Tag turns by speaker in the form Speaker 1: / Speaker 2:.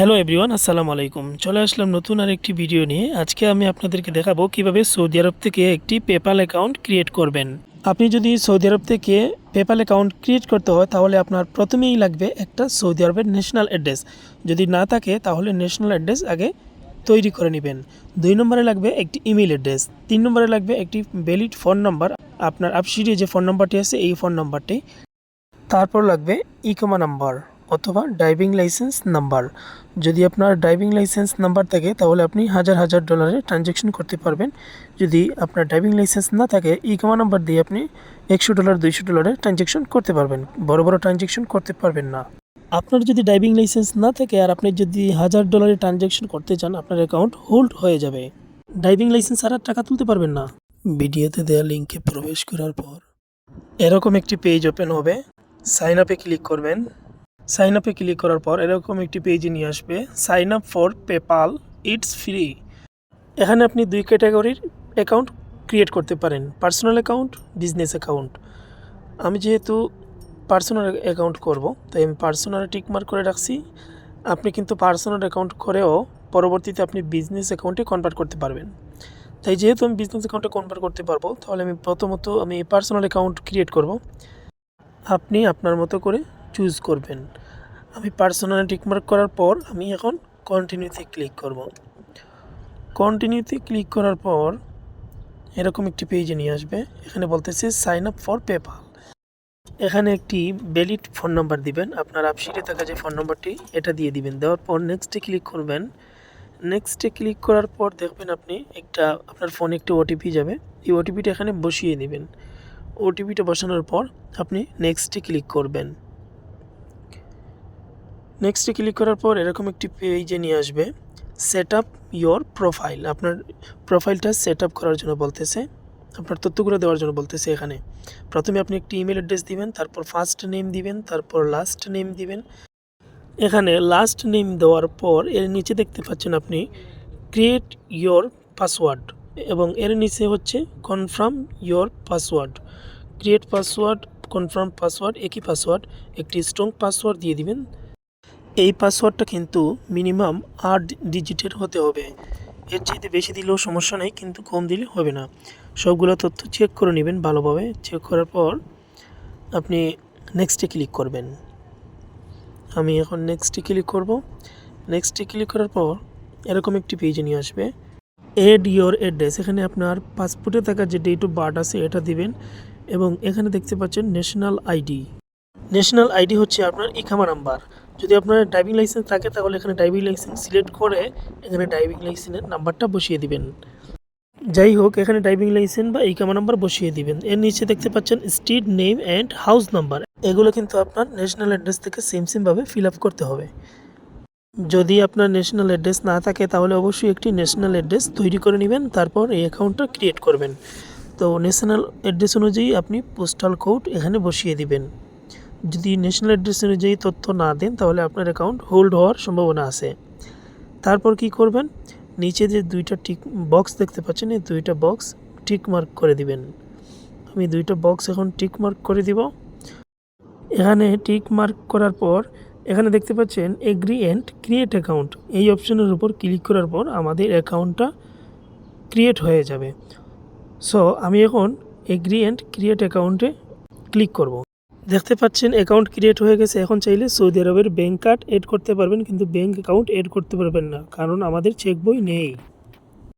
Speaker 1: Hello everyone, আসসালামু আলাইকুম। চলে আসলাম নতুন আর একটি ভিডিও নিয়ে। আজকে আমি আপনাদেরকে দেখাবো কীভাবে সৌদি আরব থেকে একটি পেপাল অ্যাকাউন্ট ক্রিয়েট করবেন। আপনি যদি সৌদি আরব থেকে পেপাল অ্যাকাউন্ট ক্রিয়েট করতে হয়, তাহলে আপনার প্রথমেই লাগবে একটা সৌদি আরবের ন্যাশনাল অ্যাড্রেস যদি না থাকে, তাহলে ন্যাশনাল অ্যাড্রেস আগে তৈরি করে নেবেন। দুই নম্বরে লাগবে একটি ইমেল অ্যাড্রেস তিন নম্বরে লাগবে একটি ভ্যালিড ফোন নাম্বার আপনার আপসিডে যে ফোন নাম্বারটি আছে, এই ফোন নাম্বারটি তারপর লাগবে ইকোমা নাম্বার অথবা ড্রাইভিং লাইসেন্স নাম্বার যদি আপনার ড্রাইভিং লাইসেন্স নাম্বার থাকে, তাহলে আপনি হাজার হাজার ডলারে ট্রানজ্যাকশন করতে পারবেন। যদি আপনার ড্রাইভিং লাইসেন্স না থাকে ইকোমা নাম্বার দিয়ে আপনি একশো ডলার দুইশো ডলারে ট্রানজ্যাকশন করতে পারবেন। বড় বড় ট্রানজ্যাকশন করতে পারবেন না। আপনার যদি ড্রাইভিং লাইসেন্স না থাকে, আর আপনি যদি হাজার ডলারে ট্রানজ্যাকশন করতে চান, আপনার অ্যাকাউন্ট হোল্ড হয়ে যাবে। ড্রাইভিং লাইসেন্স ছাড়া টাকা তুলতে পারবেন না। ভিডিওতে দেওয়া লিঙ্কে প্রবেশ করার পর এরকম একটি পেজ ওপেন হবে। সাইন আপে ক্লিক করবেন। সাইন আপে ক্লিক করার পর এরকম একটি পেজে নিয়ে আসবে। Sign up for PayPal it's free এখানে আপনি দুই ক্যাটাগরির অ্যাকাউন্ট ক্রিয়েট করতে পারেন। পার্সোনাল অ্যাকাউন্ট বিজনেস অ্যাকাউন্ট আমি যেহেতু পার্সোনাল অ্যাকাউন্ট করব, তাই আমি পার্সোনাল টিকমার্ক করে রাখছি। আপনি কিন্তু পার্সোনাল অ্যাকাউন্ট করেও পরবর্তীতে আপনি বিজনেস অ্যাকাউন্টে কনভার্ট করতে পারবেন। তাই যেহেতু আমি বিজনেস অ্যাকাউন্টে কনভার্ট করতে পারব, তাহলে আমি প্রথমত আমি পার্সোনাল অ্যাকাউন্ট ক্রিয়েট করব। আপনি আপনার মতো করে চুজ করবেন। আমি পার্সোনালি টিকমার্ক করার পর আমি এখন কন্টিনিউতে ক্লিক করব। কন্টিনিউতে ক্লিক করার পর এরকম একটি পেজে নিয়ে আসবে। এখানে বলতেছে সাইন আপ ফর পেপাল এখানে একটি ভ্যালিড ফোন নাম্বার দিবেন। আপনার আপশিটে থাকা যে ফোন নাম্বারটি এটা দিয়ে দিবেন। দেওয়ার পর নেক্সটে ক্লিক করবেন। নেক্সটে ক্লিক করার পর দেখবেন আপনি একটা, আপনার ফোনে একটি ওটিপি যাবে। এই ওটিপিটা এখানে বসিয়ে দিবেন। ওটিপিটা বসানোর পর আপনি নেক্সটে ক্লিক করবেন। নেক্সটে ক্লিক করার পর এরকম একটি পেজে নিয়ে আসবে। সেট আপ ইয়োর প্রোফাইল আপনার প্রোফাইলটা সেট আপ করার জন্য বলতেছে। আপনার তথ্যগুলো দেওয়ার জন্য বলতেছে এখানে। প্রথমে আপনি একটি ইমেল অ্যাড্রেস দিবেন, তারপর ফার্স্ট নেম দিবেন, তারপর লাস্ট নেম দিবেন। এখানে লাস্ট নেম দেওয়ার পর এর নিচে দেখতে পাচ্ছেন আপনি ক্রিয়েট ইয়োর পাসওয়ার্ড এবং এর নিচে হচ্ছে confirm your password create password confirm password একই পাসওয়ার্ড একটি স্ট্রং পাসওয়ার্ড দিয়ে দিবেন। এই পাসওয়ার্ডটা কিন্তু মিনিমাম আট ডিজিটের হতে হবে। এর চাইতে বেশি দিলেও সমস্যা নেই, কিন্তু কম দিলে হবে না। সবগুলো তথ্য চেক করে নেবেন ভালোভাবে। চেক করার পর আপনি নেক্সটে ক্লিক করবেন। আমি এখন নেক্সটে ক্লিক করব। নেক্সটে ক্লিক করার পর এরকম একটি পেজে নিয়ে আসবে। এড ইয়োর অ্যাড্রেস এখানে আপনার পাসপোর্টে থাকা যে ডেট অফ বার্থ আছে, এটা দিবেন এবং এখানে দেখতে পাচ্ছেন ন্যাশনাল আইডি ন্যাশনাল আইডি হচ্ছে আপনার ইকামা নাম্বার। যদি আপনার ড্রাইভিং লাইসেন্স থাকে, তাহলে এখানে ড্রাইভিং লাইসেন্স সিলেক্ট করে এখানে ড্রাইভিং লাইসেন্সের নাম্বারটা বসিয়ে দিবেন। যাই হোক, এখানে ড্রাইভিং লাইসেন্স বা ইকামা নাম্বার বসিয়ে দিবেন। এর নিচে দেখতে পাচ্ছেন street name and house number এগুলো কিন্তু আপনার ন্যাশনাল অ্যাড্রেস থেকে সেম সেমভাবে ফিল আপ করতে হবে। যদি আপনার ন্যাশনাল অ্যাড্রেস না থাকে, তাহলে অবশ্যই একটি ন্যাশনাল অ্যাড্রেস তৈরি করে নেবেন, তারপর এই অ্যাকাউন্টটা ক্রিয়েট করবেন। তো ন্যাশনাল অ্যাড্রেস অনুযায়ী আপনি পোস্টাল কোড এখানে বসিয়ে দিবেন। যদি ন্যাশনাল অ্যাড্রেস অনুযায়ী তথ্য না দেন, তাহলে আপনার অ্যাকাউন্ট হোল্ড হওয়ার সম্ভাবনা আছে। তারপর কি করবেন? নিচে যে দুইটা টিক বক্স দেখতে পাচ্ছেন, এই দুইটা বক্স টিক মার্ক করে দিবেন। আমি দুইটা বক্স এখন টিক মার্ক করে দিব। এখানে টিক মার্ক করার পর, এখানে দেখতে পাচ্ছেন এগ্রি অ্যান্ড ক্রিয়েট অ্যাকাউন্ট এই অপশনের উপর ক্লিক করার পর আমাদের অ্যাকাউন্টটা ক্রিয়েট হয়ে যাবে। সো আমি এখন এগ্রি অ্যান্ড ক্রিয়েট অ্যাকাউন্টে ক্লিক করব। দেখতে পাচ্ছেন অ্যাকাউন্ট ক্রিয়েট হয়ে গেছে। এখন চাইলে সৌদি আরবের ব্যাঙ্ক কার্ড এড করতে পারবেন, কিন্তু ব্যাঙ্ক অ্যাকাউন্ট এড করতে পারবেন না, কারণ আমাদের চেক বই নেই।